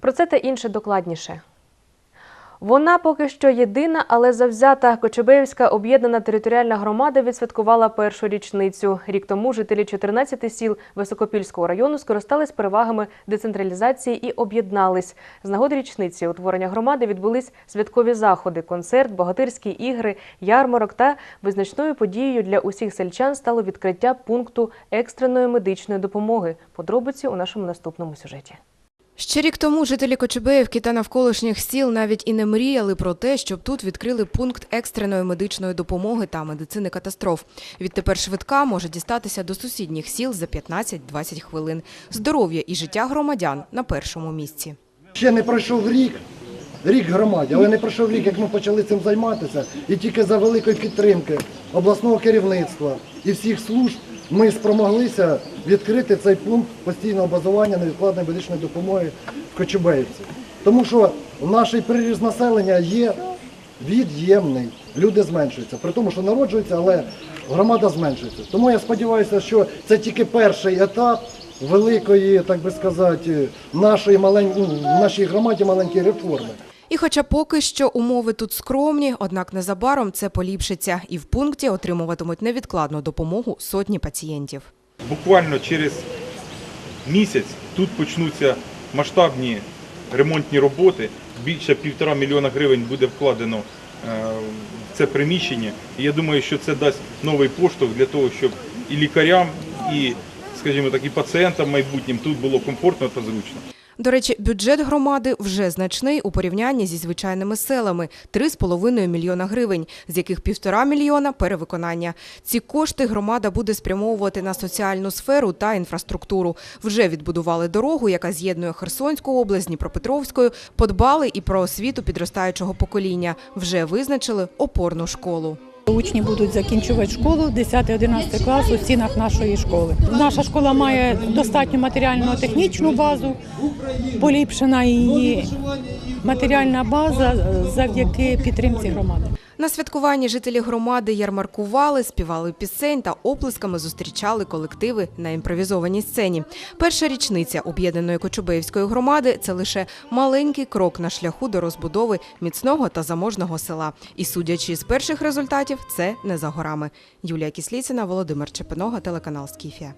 Про це та інше докладніше. Вона поки що єдина, але завзята Кочубеївська об'єднана територіальна громада відсвяткувала першу річницю. Рік тому жителі 14 сіл Високопільського району скористались перевагами децентралізації і об'єднались. З нагоди річниці утворення громади відбулись святкові заходи, концерт, богатирські ігри, ярмарок та визначною подією для усіх сельчан стало відкриття пункту екстреної медичної допомоги. Подробиці у нашому наступному сюжеті. Ще рік тому жителі Кочубеївки та навколишніх сіл навіть і не мріяли про те, щоб тут відкрили пункт екстреної медичної допомоги та медицини катастроф. Відтепер швидка може дістатися до сусідніх сіл за 15-20 хвилин. Здоров'я і життя громадян на першому місці. Ще не пройшов рік, рік громаді, але не пройшов рік, як ми почали цим займатися. І тільки за великої підтримки обласного керівництва і всіх служб ми спромоглися відкрити цей пункт постійного базування невідкладної медичної допомоги в Кочубеївці. Тому що наш приріст населення є від'ємний. Люди зменшуються. При тому, що народжуються, але громада зменшується. Тому я сподіваюся, що це тільки перший етап великої, так би сказати, нашої малень... ну, нашій громаді маленької реформи. І хоча поки що умови тут скромні, однак незабаром це поліпшиться. І в пункті отримуватимуть невідкладну допомогу сотні пацієнтів. Буквально через місяць тут почнуться масштабні ремонтні роботи. Більше півтора мільйона гривень буде вкладено е, в це приміщення. І я думаю, що це дасть новий поштовх для того, щоб і лікарям, і, скажімо так, і пацієнтам майбутнім тут було комфортно та зручно. До речі, бюджет громади вже значний у порівнянні зі звичайними селами 3,5 мільйона гривень, з яких півтора мільйона перевиконання. Ці кошти громада буде спрямовувати на соціальну сферу та інфраструктуру. Вже відбудували дорогу, яка з'єднує Херсонську область з Дніпропетровською. Подбали і про освіту підростаючого покоління. Вже визначили опорну школу. Учні будуть закінчувати школу 10-11 клас у стінах нашої школи. Наша школа має достатню матеріально-технічну базу, поліпшена її матеріальна база завдяки підтримці громади. На святкуванні жителі громади ярмаркували, співали пісень та оплесками зустрічали колективи на імпровізованій сцені. Перша річниця об'єднаної Кочубеївської громади це лише маленький крок на шляху до розбудови міцного та заможного села. І судячи з перших результатів, це не за горами. Юлія Кісліцина, Володимир Чепинога, телеканал Скіфія.